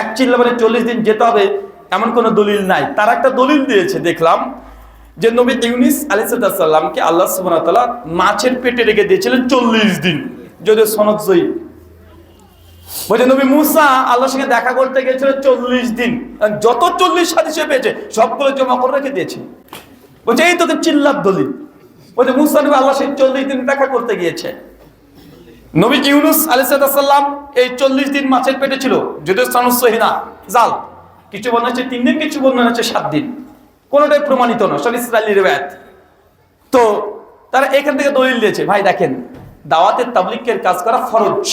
এক চিল্লা মানে চল্লিশ দিন যেতে হবে, এমন কোনো দলিল নাই। তার একটা দলিল দিয়েছে, দেখলাম, যে নবী ইউনিস আলিসাল্লামকে আল্লাহ সুবাহতাল্লাহ মাছের পেটে রেখে দিয়েছিলেন চল্লিশ দিন। যদিও সনদ বলছে, নবী মুসা আল্লাহর সঙ্গে দেখা করতে গিয়েছিল চল্লিশ দিন। যত চল্লিশ হাদিসে পেয়েছে, সবগুলো জমা করে রেখে দিয়েছে। বলছে, এই তোকে চিল্লার দলিল। বলছে, মুসা নবী আল্লাহ সেই চল্লিশ দিন দেখা করতে গিয়েছে। নবী ইউনুস আলিসাল্লাম এই চল্লিশ দিন মাছের পেটে ছিল, যদিও সনসহিনা জাল। কিছু বর্ণনা হচ্ছে তিন দিন, কিছু বর্ণনা হচ্ছে সাত দিন। কোনোটাই প্রমাণিত না সব ইসরায়েলির ব্যাথ তো তারা এখান থেকে দলিল দিয়েছে, ভাই, দেখেন দাওয়াতের তাবলিকের কাজ করা ফরজ।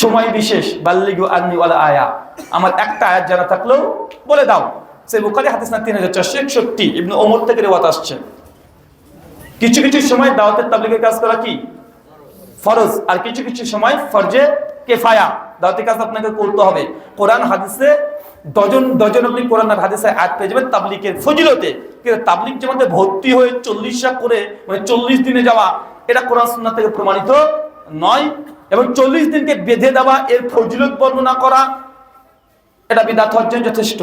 সময় বিশেষ, বাল্লিগু আন্নি ওয়ালা আয়া। আমার একটা আয়াত জানা থাকলেও বলে দাও। সেই বুখারি হাদিস না তিন হাজার চারশো একষট্টি, ইবনে ওমর থেকে রেওয়াত আসছে। কিছু কিছু সময় দাওয়াতের তাবলিকের কাজ করা কি? ফরজ। আর কিছু কিছু সময় ফরজে কেফায়া। দাওয়াতের কাজ আপনাকে করতে হবে। কোরআন হাদিসে ডজন ডজন আপনি কোরআন আর হাদিসে আয়াত পেয়ে যাবেন তাবলিকের ফজিলতে। কিন্তু তাবলিক মধ্যে ভর্তি হয়ে চল্লিশটা করে মানে চল্লিশ দিনে যাওয়া, এটা কোরআন সুন্নাহ থেকে প্রমাণিত নয়। এবং চল্লিশ দিনকে বেঁধে দেওয়া, এর ফজিলত বর্ণনা করা, এটা বিদাত অর্জন যথেষ্ট।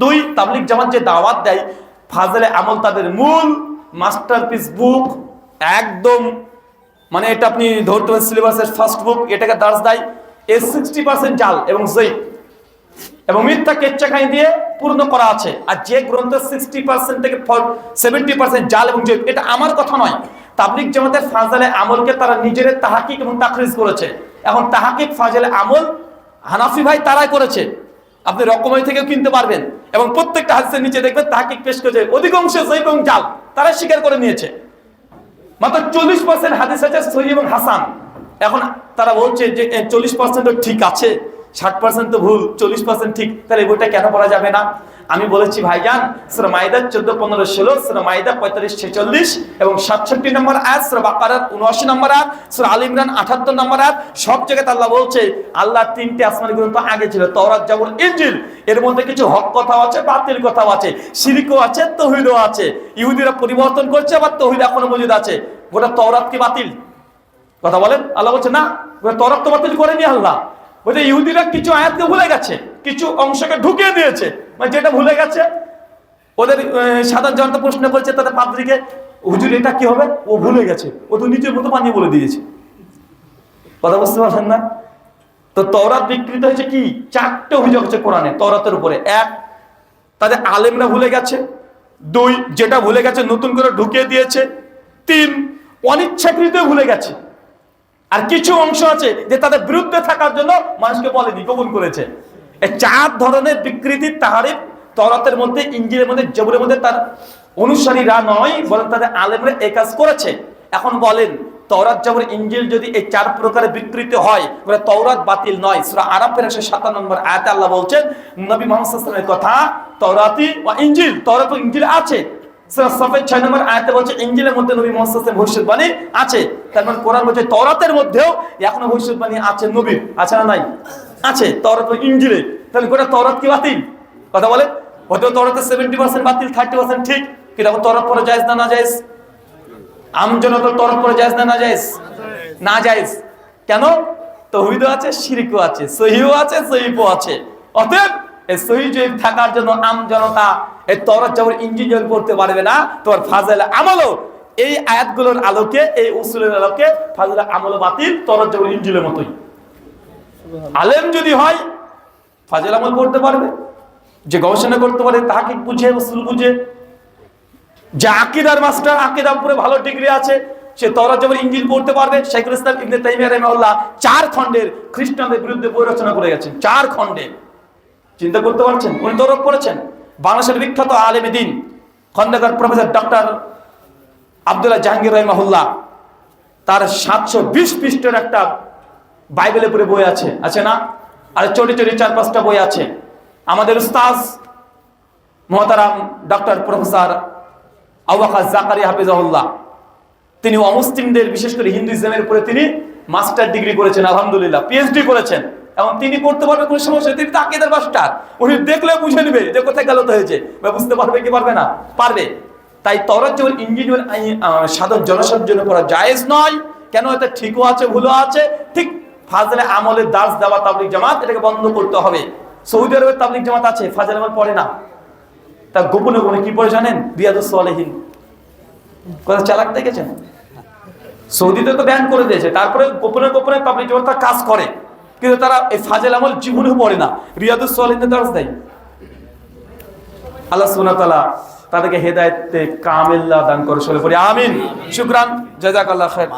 দুই, তাবলিক জামাত যে দাওয়াত দেয়, ফাজলে আমল তাদের মূল, মাস্টারপিস বুক, একদম মানে এটা আপনি ধরতে পারেন সিলেবাসের ফার্স্ট বুক এটাকে দাস দেয় এর সিক্সটি পার্সেন্ট জাল এবং জয়ী এবং মিথ্যা কেচ্চাখাই দিয়ে পূর্ণ করা আছে। আর যে গ্রন্থ সিক্সটি পার্সেন্ট থেকে সেভেন্টি পার্সেন্ট জাল এবং জৈব এটা আমার কথা নয়। তাবলিক জামাতের ফাজালে আমলকে তারা নিজের তাহাকিক এবং তাকরিজ করেছে। এখন তাহাকিক ফাজালে আমল হানাফি ভাই তারাই করেছে। আপনি রকমাই থেকেও কিনতে পারবেন। এবং প্রত্যেকটা হাদিসের নিচে দেখবেন তাহাকিক পেশ করেছে। অধিকাংশ জৈব এবং জাল তারাই স্বীকার করে নিয়েছে। মাত্র চল্লিশ পার্সেন্ট হাদিস আছে সহি এবং হাসান। এখন তারা বলছে যে চল্লিশ পার্সেন্ট ঠিক আছে, ষাট পার্সেন্ট তো ভুল, চল্লিশ পার্সেন্ট ঠিক, তাহলে বইটা কেন পড়া যাবে না? আমি বলেছি, ভাইজান, সুরা মাইদা চোদ্দ, পনেরো, ষোলো, সুরা মাইদা পঁয়তাল্লিশ, ছেচল্লিশ এবং সাতষট্টি নম্বর আয়াত, সুরা বাকারাত উনআশি নম্বর আয়াত, সুরা আল ইমরান আঠাত্তর নম্বর আয়াত, সব জায়গায় আল্লাহ বলছে, আল্লাহ তিনটে আসমানি গ্রন্থ আগে ছিল, তওরাত, জাবুর, ইনজিল। এর মধ্যে কিছু হক কথাও আছে, বাতিল কথাও আছে, শিরিকও আছে, তহিদও আছে। ইহুদিরা পরিবর্তন করছে, আবার তহিদ এখনও মজুদ আছে। গোটা তওরাত কি বাতিল? কথা বলেন? আল্লাহ বলছে, না, গোটা তো বাতিল করেনি আল্লাহ। বলছে, ইহুদিরা কিছু আয়াতকে ভুলে গেছে, কিছু অংশকে ঢুকিয়ে দিয়েছে। মানে যেটা ভুলে গেছে। ওদের সাধারণ জনতা প্রশ্ন করছে তাদের পাদ্রীকে হুজুর, এটা কি হবে? ও ভুলে গেছে। ও তো নিজের মতো বানিয়ে বলে দিয়েছে। কথা বুঝতে পারছেন না? তো তওরাত বিকৃত হয়েছে কি? চারটে অভিযোগ হচ্ছে কোরআনে, তওরাতের উপরে। এক, তাদের আলেমরা ভুলে গেছে। দুই, যেটা ভুলে গেছে, নতুন করে ঢুকিয়ে দিয়েছে। তিন অনিচ্ছাকৃত ভুলে গেছে। আর কিছু অংশ আছে যে তাদের বিরুদ্ধে থাকার জন্য মানুষকে বলেনি গোপন করেছে। এই চার ধরনের বিকৃতি তাহারিফ তরাতের মধ্যে ইঞ্জিনের মধ্যে, জবরের মধ্যে তার অনুসারীরা নয়, বরং তাদের আলেমরা এই কাজ করেছে। এখন বলেন, তওরাত, জবর, ইঞ্জিল যদি এই চার প্রকারে বিকৃতি হয়, বলে তওরাত বাতিল নয়। সূরা আরাফের 107 নম্বর আয়াতে আল্লাহ বলছেন, নবী মুহাম্মদ সাল্লাল্লাহু আলাইহি কথা, তওরাতি ওয়া ইঞ্জিল, তওরাত ও ইঞ্জিল আছে। 6 নম্বর বলছে ইঞ্জিলের মধ্যে নবী মানে বলছে মধ্যেও এখনও ভবিষ্যৎবাণী আছে আছে না নাই? আছে ইঞ্জিলে তাহলে গোটা কি কথা বলে? তওরাতে 70% বাতিল 30% ঠিক আমজনত তরফ না কেন? তহিদও আছে, শিরিকও আছে সহিও আছে সহিবও আছে। অতএব সহি থাকার জন্য আম জনতা এই তরফ যেমন ইঞ্জিনিয়ার করতে পারবে না, তোমার ফাজেল আমলও এই আয়াতগুলোর আলোকে, এই উসুলের আলোকে ফাজেল আমল বাতিল তরফ যেমন ইঞ্জিলের মতোই। আলেম যদি হয়, ফাজেল আমল করতে পারবে, যে গবেষণা করতে পারে তাহাকে বুঝে, উসুল বুঝে। যে আকিদার মাস্টার, আকিদার উপরে ভালো ডিগ্রি আছে, সে তরা যেমন ইঞ্জিল পড়তে পারবে, শেখুল ইসলাম ইবনে তাইমিয়া রাহিমাহুল্লাহ চার খণ্ডের খ্রিস্টানদের বিরুদ্ধে বই রচনা করে গেছেন, চার খণ্ডে। চিন্তা করতে পারছেন? উনি তরফ করেছেন? বাংলাদেশের বিখ্যাত আলেমে দিন, খন্দকার প্রফেসর ডক্টর আব্দুল্লাহ জাহাঙ্গীর রহিমাহুল্লাহ, তার সাতশো বিশ পৃষ্ঠের একটা বাইবেলের উপরে বই আছে আছে না? আর চটি চটি চার, পাঁচটা বই আছে। আমাদের উস্তাজ মহতারাম ডক্টর প্রফেসর আবাকা জাকারি হাফিজাহুল্লাহ, তিনি অমুসলিমদের, বিশেষ করে হিন্দুইজমের উপরে তিনি মাস্টার ডিগ্রি করেছেন, আলহামদুলিল্লাহ পিএইচডি করেছেন। এবং তিনি করতে পারবে কোনো সমস্যা তিনি তাকিদের মাস্টার। উনি দেখলে বুঝে নেবে যে কোথায় গেলত হয়েছে। বা বুঝতে পারবে কি পারবে না। পারবে। তাই তরত যেমন ইঞ্জিনিয়ার সাধারণ জনসাধারণের জন্য করা জায়েজ নয়। কেন এটা ঠিকও আছে, ভুলও আছে? ঠিক ফাজলে আমলের দাস দেওয়া তাবলিক জামাত, এটাকে বন্ধ করতে হবে। সৌদি আরবের তাবলিক জামাত আছে, ফাজলে আমল পড়ে না। তা গোপনে গোপনে কি পড়ে জানেন? রিয়াদুস সালেহীন। কথা চালাক দেখেছেন? সৌদিতে তো ব্যান করে দিয়েছে। তারপরে গোপনে গোপনে তাবলিক জামাত তারা কাজ করে। কিন্তু তারা এই ফাজেল আমল জীবনেও পড়ে না। রিয়াদুস সোয়ালিনে দাস দেয় আল্লাহ সুবহানাহু তালা তাদেরকে হেদায়েতে কামিল্লা দান করে চলে পড়ি। আমিন। শুকরান। জাযাকাল্লাহ খায়ের